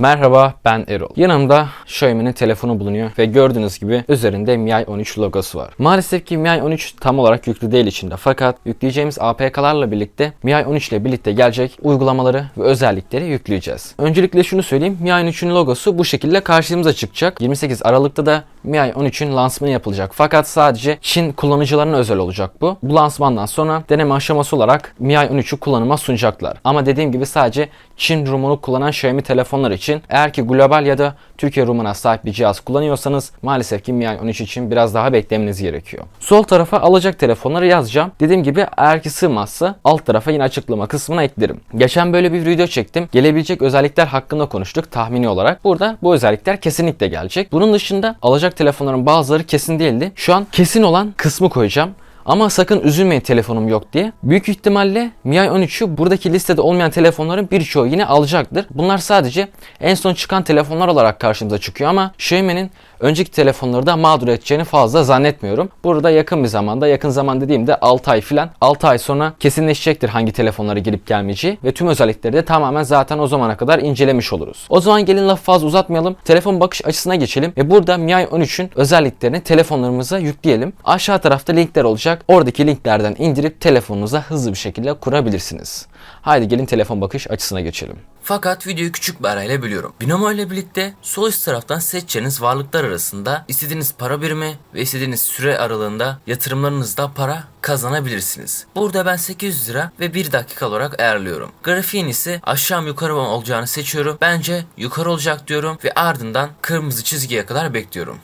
Merhaba ben Erol. Yanımda Xiaomi'nin telefonu bulunuyor ve gördüğünüz gibi üzerinde MIUI 13 logosu var. Maalesef ki MIUI 13 tam olarak yüklü değil içinde fakat yükleyeceğimiz APK'larla birlikte MIUI 13 ile birlikte gelecek uygulamaları ve özellikleri yükleyeceğiz. Öncelikle şunu söyleyeyim MIUI 13'ün logosu bu şekilde karşımıza çıkacak. 28 Aralık'ta da MIUI 13'ün lansmanı yapılacak. Fakat sadece Çin kullanıcılarına özel olacak bu. Bu lansmandan sonra deneme aşaması olarak MIUI 13'ü kullanıma sunacaklar. Ama dediğim gibi sadece Çin Rumunu kullanan Xiaomi telefonlar için eğer ki global ya da Türkiye Rumuna sahip bir cihaz kullanıyorsanız maalesef ki MIUI 13 için biraz daha beklemeniz gerekiyor. Sol tarafa alacak telefonları yazacağım. Dediğim gibi eğer ki sığmazsa alt tarafa yine açıklama kısmına eklerim. Geçen böyle bir video çektim. Gelebilecek özellikler hakkında konuştuk tahmini olarak. Burada bu özellikler kesinlikle gelecek. Bunun dışında alacak telefonların bazıları kesin değildi. Şu an kesin olan kısmı koyacağım. Ama sakın üzülmeyin telefonum yok diye. Büyük ihtimalle MIUI 13'ü buradaki listede olmayan telefonların birçoğu yine alacaktır. Bunlar sadece en son çıkan telefonlar olarak karşımıza çıkıyor ama Xiaomi'nin önceki telefonları da mağdur edeceğini fazla zannetmiyorum. Burada yakın bir zamanda, yakın zaman dediğimde 6 ay falan, 6 ay sonra kesinleşecektir hangi telefonlara gelip gelmeyeceği ve tüm özellikleri de tamamen zaten o zamana kadar incelemiş oluruz. O zaman gelin lafı fazla uzatmayalım. Telefon bakış açısına geçelim ve burada MIUI 13'ün özelliklerini telefonlarımıza yükleyelim. Aşağı tarafta linkler olacak. Oradaki linklerden indirip telefonunuza hızlı bir şekilde kurabilirsiniz. Haydi gelin telefon bakış açısına geçelim. Fakat videoyu küçük bir arayla bölüyorum. Binomo ile birlikte sol üst taraftan seçeceğiniz varlıklar arasında istediğiniz para birimi ve istediğiniz süre aralığında yatırımlarınızda para kazanabilirsiniz. Burada ben 800 lira ve 1 dakika olarak ayarlıyorum. Grafiğin ise aşağı yukarı mı olacağını seçiyorum. Bence yukarı olacak diyorum ve ardından kırmızı çizgiye kadar bekliyorum.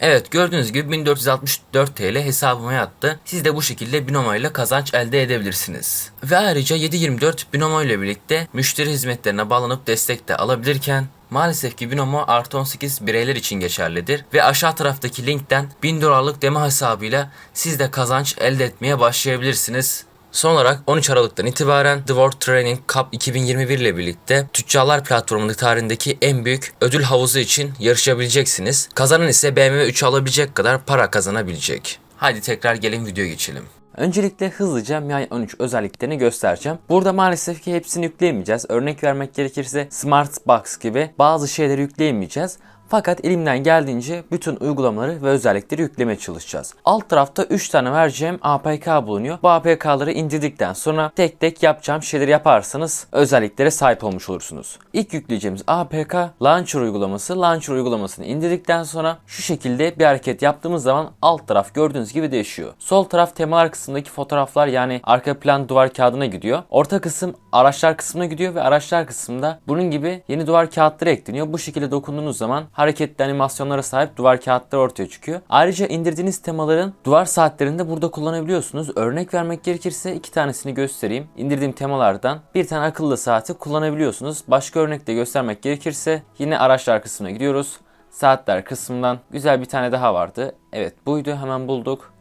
Evet gördüğünüz gibi 1464 TL hesabıma yattı. Siz de bu şekilde Binomo ile kazanç elde edebilirsiniz. Ve ayrıca 724 Binomo ile birlikte müşteri hizmetlerine bağlanıp destek de alabilirken Maalesef ki Binomo artı 18 bireyler için geçerlidir ve aşağı taraftaki linkten 1000 dolarlık demo hesabıyla siz de kazanç elde etmeye başlayabilirsiniz. Son olarak 13 Aralık'tan itibaren The World Training Cup 2021 ile birlikte Tüccarlar platformunun tarihindeki en büyük ödül havuzu için yarışabileceksiniz. Kazanan ise BMW 3 alabilecek kadar para kazanabilecek. Haydi tekrar gelin videoya geçelim. Öncelikle hızlıca MIUI 13 özelliklerini göstereceğim. Burada maalesef ki hepsini yükleyemeyeceğiz. Örnek vermek gerekirse Smart Box gibi bazı şeyleri yükleyemeyeceğiz. Fakat elimden geldiğince bütün uygulamaları ve özellikleri yüklemeye çalışacağız. Alt tarafta 3 tane vereceğim APK bulunuyor. Bu APK'ları indirdikten sonra tek tek yapacağım şeyleri yaparsanız özelliklere sahip olmuş olursunuz. İlk yükleyeceğimiz APK Launcher uygulaması. Launcher uygulamasını indirdikten sonra şu şekilde bir hareket yaptığımız zaman alt taraf gördüğünüz gibi değişiyor. Sol taraf temalar kısmındaki fotoğraflar yani arka plan duvar kağıdına gidiyor. Orta kısım araçlar kısmına gidiyor ve araçlar kısmında bunun gibi yeni duvar kağıtları ekleniyor. Bu şekilde dokunduğunuz zaman hareketli animasyonlara sahip duvar kağıtları ortaya çıkıyor. Ayrıca indirdiğiniz temaların duvar saatlerinde burada kullanabiliyorsunuz. Örnek vermek gerekirse iki tanesini göstereyim. İndirdiğim temalardan bir tane akıllı saati kullanabiliyorsunuz. Başka örnek de göstermek gerekirse yine araçlar kısmına gidiyoruz. Saatler kısmından güzel bir tane daha vardı. Evet buydu hemen bulduk.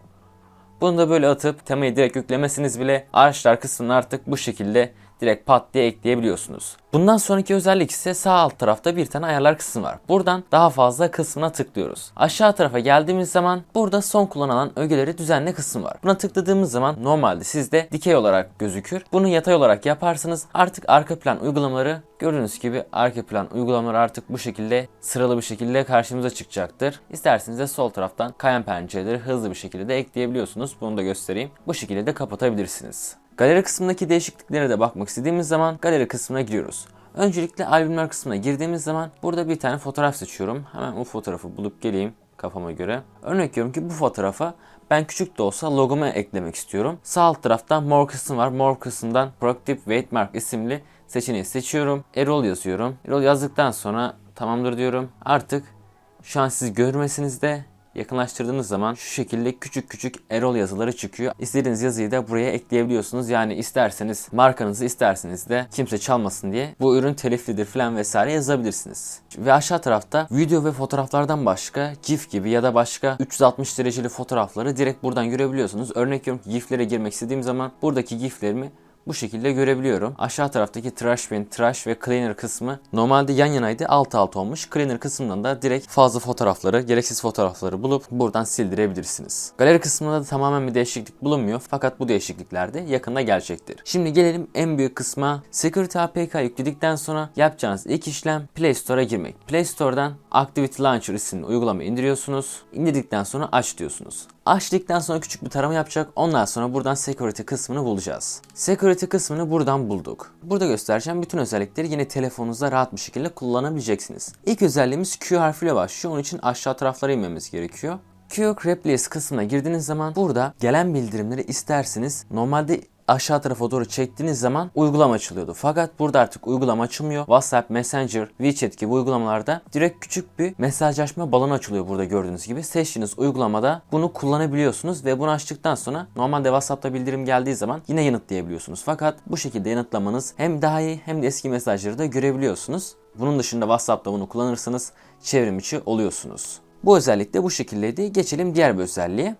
Bunu da böyle atıp temayı direkt yüklemesiniz bile araçlar kısmını artık bu şekilde direkt pat diye ekleyebiliyorsunuz. Bundan sonraki özellik ise sağ alt tarafta bir tane ayarlar kısmı var. Buradan daha fazla kısmına tıklıyoruz. Aşağı tarafa geldiğimiz zaman burada son kullanılan ögeleri düzenle kısmı var. Buna tıkladığımız zaman normalde sizde dikey olarak gözükür. Bunu yatay olarak yaparsanız artık arka plan uygulamaları gördüğünüz gibi arka plan uygulamaları artık bu şekilde sıralı bir şekilde karşımıza çıkacaktır. İsterseniz de sol taraftan kayan pencereleri hızlı bir şekilde de ekleyebiliyorsunuz. Bunu da göstereyim. Bu şekilde de kapatabilirsiniz. Galeri kısmındaki değişikliklere de bakmak istediğimiz zaman galeri kısmına giriyoruz. Öncelikle albümler kısmına girdiğimiz zaman burada bir tane fotoğraf seçiyorum. Hemen o fotoğrafı bulup geleyim kafama göre. Örnek veriyorum ki bu fotoğrafa ben küçük de olsa logomu eklemek istiyorum. Sağ alt taraftan More kısmı var. More kısmından Proactive Weight Mark isimli seçeneği seçiyorum. Erol yazıyorum. Erol yazdıktan sonra tamamdır diyorum. Artık şu an siz görmesinizde yakınlaştırdığınız zaman şu şekilde küçük küçük Erol yazıları çıkıyor. İstediğiniz yazıyı da buraya ekleyebiliyorsunuz. Yani isterseniz markanızı isterseniz de kimse çalmasın diye bu ürün teliflidir falan vesaire yazabilirsiniz. Ve aşağı tarafta video ve fotoğraflardan başka GIF gibi ya da başka 360 dereceli fotoğrafları direkt buradan görebiliyorsunuz. Örnek veriyorum GIF'lere girmek istediğim zaman buradaki GIF'lerimi bu şekilde görebiliyorum. Aşağı taraftaki trash bin, trash ve cleaner kısmı normalde yan yanaydı alt alt olmuş. Cleaner kısmından da direkt fazla fotoğrafları, gereksiz fotoğrafları bulup buradan sildirebilirsiniz. Galeri kısmında da tamamen bir değişiklik bulunmuyor fakat bu değişiklikler de yakında gerçektir. Şimdi gelelim en büyük kısma. Security APK yükledikten sonra yapacağınız ilk işlem Play Store'a girmek. Play Store'dan Activity Launcher isimli uygulamayı indiriyorsunuz. İndirdikten sonra aç diyorsunuz. Açtıktan sonra küçük bir tarama yapacak. Ondan sonra buradan security kısmını bulacağız. Security kısmını buradan bulduk. Burada göstereceğim bütün özellikleri yine telefonunuzda rahat bir şekilde kullanabileceksiniz. İlk özelliğimiz Q harfiyle başlıyor. Onun için aşağı taraflara inmemiz gerekiyor. Q Replace kısmına girdiğiniz zaman burada gelen bildirimleri isterseniz normalde aşağı tarafa doğru çektiğiniz zaman uygulama açılıyordu. Fakat burada artık uygulama açılmıyor. WhatsApp, Messenger, WeChat gibi uygulamalarda direkt küçük bir mesajlaşma balonu açılıyor burada gördüğünüz gibi. Seçtiğiniz uygulamada bunu kullanabiliyorsunuz ve bunu açtıktan sonra normalde WhatsApp'ta bildirim geldiği zaman yine yanıtlayabiliyorsunuz. Fakat bu şekilde yanıtlamanız hem daha iyi hem de eski mesajları da görebiliyorsunuz. Bunun dışında WhatsApp'ta bunu kullanırsanız çevrim içi oluyorsunuz. Bu özellik de bu şekildeydi. Geçelim diğer bir özelliğe.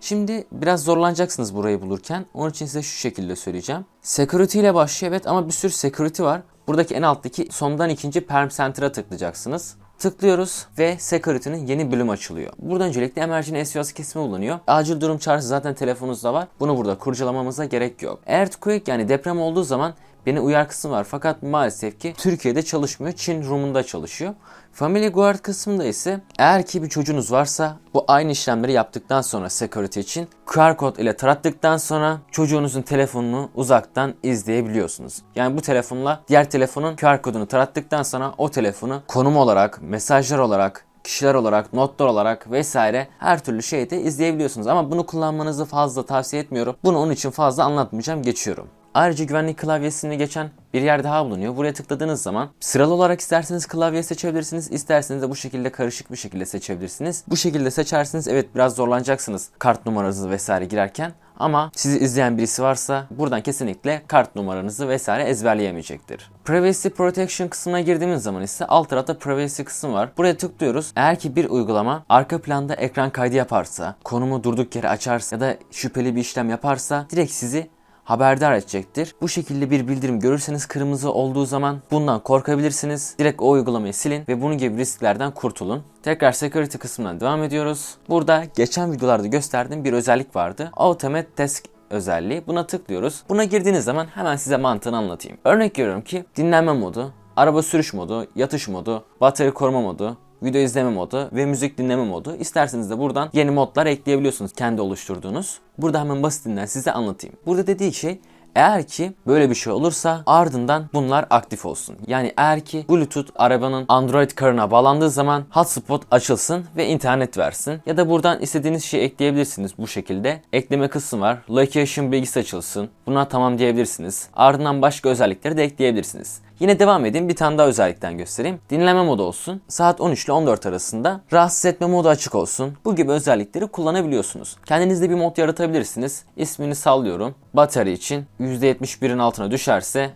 Şimdi biraz zorlanacaksınız burayı bulurken. Onun için size şu şekilde söyleyeceğim. Security ile başlıyor evet ama bir sürü security var. Buradaki en alttaki sondan ikinci Perm Center'a tıklayacaksınız. Tıklıyoruz ve Security'nin yeni bölüm açılıyor. Burada öncelikle Emerging SOS kesimi bulunuyor. Acil durum çağrısı zaten telefonunuzda var. Bunu burada kurcalamamıza gerek yok. Earthquake yani deprem olduğu zaman beni uyar kısmı var fakat maalesef ki Türkiye'de çalışmıyor. Çin Rum'unda çalışıyor. Family Guard kısmında ise eğer ki bir çocuğunuz varsa bu aynı işlemleri yaptıktan sonra security için QR kod ile tarattıktan sonra çocuğunuzun telefonunu uzaktan izleyebiliyorsunuz. Yani bu telefonla diğer telefonun QR kodunu tarattıktan sonra o telefonu konum olarak, mesajlar olarak, kişiler olarak, notlar olarak vesaire her türlü şeyde izleyebiliyorsunuz. Ama bunu kullanmanızı fazla tavsiye etmiyorum. Bunu onun için fazla anlatmayacağım, geçiyorum. Ayrıca güvenlik klavyesini geçen bir yer daha bulunuyor. Buraya tıkladığınız zaman sıralı olarak isterseniz klavye seçebilirsiniz. isterseniz de bu şekilde karışık bir şekilde seçebilirsiniz. Bu şekilde seçerseniz evet biraz zorlanacaksınız kart numaranızı vesaire girerken. Ama sizi izleyen birisi varsa buradan kesinlikle kart numaranızı vesaire ezberleyemeyecektir. Privacy Protection kısmına girdiğimiz zaman ise alt tarafta Privacy kısmı var. Buraya tıklıyoruz. Eğer ki bir uygulama arka planda ekran kaydı yaparsa, konumu durduk yere açarsa ya da şüpheli bir işlem yaparsa direkt sizi haberdar edecektir. Bu şekilde bir bildirim görürseniz kırmızı olduğu zaman bundan korkabilirsiniz. Direkt o uygulamayı silin ve bunun gibi risklerden kurtulun. Tekrar security kısmından devam ediyoruz. Burada geçen videolarda gösterdiğim bir özellik vardı. Automate Task özelliği. Buna tıklıyoruz. Buna girdiğiniz zaman hemen size mantığını anlatayım. Örnek veriyorum ki dinlenme modu, araba sürüş modu, yatış modu, batarya koruma modu, video izleme modu ve müzik dinleme modu. İsterseniz de buradan yeni modlar ekleyebiliyorsunuz kendi oluşturduğunuz. Burada hemen basitinden size anlatayım. Burada dediği şey eğer ki böyle bir şey olursa ardından bunlar aktif olsun. Yani eğer ki Bluetooth arabanın Android karına bağlandığı zaman hotspot açılsın ve internet versin. Ya da buradan istediğiniz şeyi ekleyebilirsiniz bu şekilde. Ekleme kısmı var. Location bilgisi açılsın. Buna tamam diyebilirsiniz. Ardından başka özellikleri de ekleyebilirsiniz. Yine devam edeyim bir tane daha özellikten göstereyim. Dinleme modu olsun. Saat 13 ile 14 arasında rahatsız etme modu açık olsun. Bu gibi özellikleri kullanabiliyorsunuz. Kendinizde bir mod yaratabilirsiniz. İsmini sallıyorum. Batarya için %71'in altına düşerse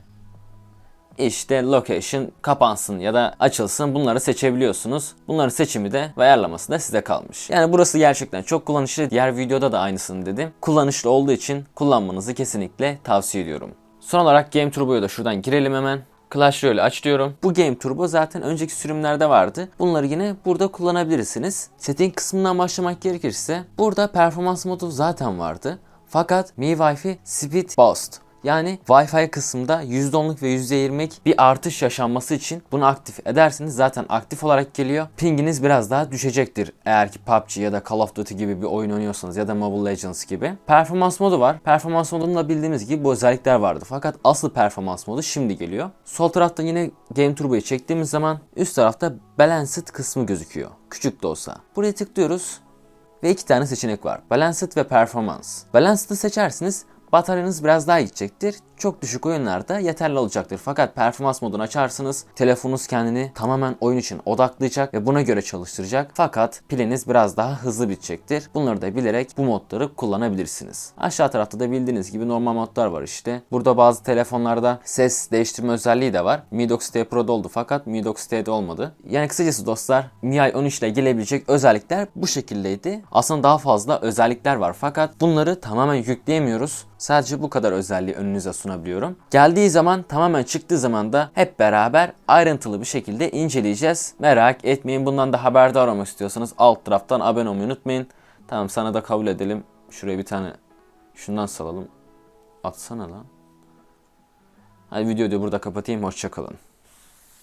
işte location kapansın ya da açılsın bunları seçebiliyorsunuz. Bunların seçimi de ve ayarlaması da size kalmış. Yani burası gerçekten çok kullanışlı. Diğer videoda da aynısını dedim. Kullanışlı olduğu için kullanmanızı kesinlikle tavsiye ediyorum. Son olarak Game Turbo'ya da şuradan girelim hemen. Clash Royale aç diyorum. Bu Game Turbo zaten önceki sürümlerde vardı. Bunları yine burada kullanabilirsiniz. Setting kısmından başlamak gerekirse burada performans modu zaten vardı. Fakat Mi Wi-Fi Speed Boost yani Wi-Fi kısmında %10'luk ve %20'lik bir artış yaşanması için bunu aktif ederseniz zaten aktif olarak geliyor. Pinginiz biraz daha düşecektir eğer ki PUBG ya da Call of Duty gibi bir oyun oynuyorsanız ya da Mobile Legends gibi. Performans modu var. Performans modunda bildiğimiz gibi bu özellikler vardı. Fakat asıl performans modu şimdi geliyor. Sol tarafta yine Game Turbo'yu çektiğimiz zaman üst tarafta Balanced kısmı gözüküyor. Küçük de olsa. Buraya tıklıyoruz ve iki tane seçenek var. Balanced ve Performance. Balanced'ı seçersiniz bataryanız biraz daha gidecektir. Çok düşük oyunlarda yeterli olacaktır. Fakat performans modunu açarsınız. Telefonunuz kendini tamamen oyun için odaklayacak ve buna göre çalıştıracak. Fakat piliniz biraz daha hızlı bitecektir. Bunları da bilerek bu modları kullanabilirsiniz. Aşağı tarafta da bildiğiniz gibi normal modlar var işte. Burada bazı telefonlarda ses değiştirme özelliği de var. Mi 9T Pro'da oldu fakat Mi 9T'de olmadı. Yani kısacası dostlar MIUI 13 ile gelebilecek özellikler bu şekildeydi. Aslında daha fazla özellikler var fakat bunları tamamen yükleyemiyoruz. Sadece bu kadar özelliği önünüze sunabiliyoruz kullanabiliyorum. Geldiği zaman tamamen çıktığı zaman da hep beraber ayrıntılı bir şekilde inceleyeceğiz. Merak etmeyin bundan da haberdar olmak istiyorsanız alt taraftan abone olmayı unutmayın. Tamam sana da kabul edelim. Şuraya bir tane şundan salalım. Atsana lan. Hadi videoyu da burada kapatayım. Hoşçakalın.